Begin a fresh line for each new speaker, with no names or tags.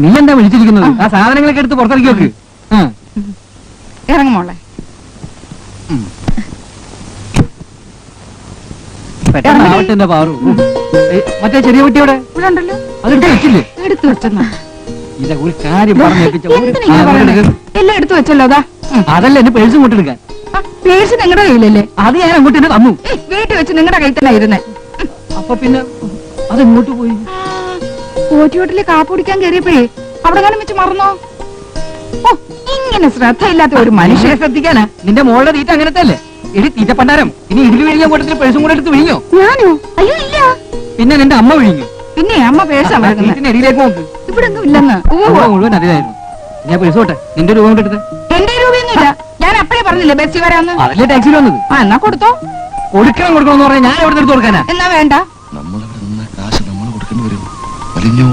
നീ എന്താ വിളിച്ചിരിക്കുന്നത്? ആ. സാധനങ്ങളൊക്കെ എടുത്ത് പുറത്തിറക്കി വെക്ക്.
ഇറങ്ങുമോളെ
പെട്ടെന്ന് ആവട്ടെ എന്റെ പാറു മറ്റേ ചെറിയ കുട്ടിയോടെ അതെടുത്ത് വെച്ചില്ലേ?
എടുത്തു വെച്ചെന്നാ.
ഒരു കാര്യം പറഞ്ഞു.
എല്ലാം എടുത്തു വെച്ചല്ലോ അതാ.
അതല്ല എന്റെ പേഴ്സും കൊണ്ടെടുക്കാൻ
പേഴ്സ് നിങ്ങളുടെ കയ്യിലല്ലേ?
അത് ഞാൻ അങ്ങോട്ട് തന്നെ തന്നു.
വീട്ടിൽ വെച്ച് നിങ്ങളുടെ കയ്യിൽ തന്നെ ഇരുന്നേ.
അപ്പൊ പിന്നെ അതെങ്ങോട്ട് പോയി?
പോറ്റിയോട്ടിൽ കാപ്പ് കുടിക്കാൻ കയറിയപ്പോഴേ അവിടെ കാണും വെച്ച് മറന്നോ? ഓ ഇങ്ങനെ ശ്രദ്ധയില്ലാത്ത ഒരു
മനുഷ്യനെ ശ്രദ്ധിക്കാനാ? നിന്റെ മോളുടെ തീറ്റ അങ്ങനത്തെ അല്ലേ എടി തീറ്റ പണ്ടാരം ഇനി ഇതിൽ വിഴിഞ്ഞ കൂട്ടത്തിൽ പേഴ്സും കൂടെ എടുത്ത് വിഴിഞ്ഞോ
ഞാനോ? അയ്യോ ഇല്ല.
പിന്നെ നിന്റെ അമ്മ വിഴിഞ്ഞു
പിന്നെ അമ്മ പേഴ്സാ മറക്കുന്നത്
വീട്ടിന്റെ അടിയിലേക്ക് നോക്ക്
ഇവിടെ ഒന്നും ഇല്ലെന്ന് ഉവ്വ് ഉവ്വ്.
മുഴുവൻ അതിലായിരുന്നു. ഞാൻ പേഴ്സ് പോട്ടെ? നിന്റെ രൂപ കൊണ്ടെടുത്ത്.
എന്റെ രൂപയൊന്നുമില്ല ഞാൻ അപ്പഴേ പറഞ്ഞില്ലേ ബസ്സിൽ വരാന്ന്?
അതല്ലേ ടാക്സിയിൽ വന്നത്?
ആ എന്നാ കൊടുത്തോ.
കൊടുക്കണം കൊടുക്കണം എന്ന് പറഞ്ഞാൽ ഞാൻ എവിടെ എടുത്ത് കൊടുക്കാനാ?
എന്നാ വേണ്ട.
നമ്മളിവിടെ നിന്ന കാശ് നമ്മൾ കൊടുക്കേണ്ടി വരും. അറിഞ്ഞോ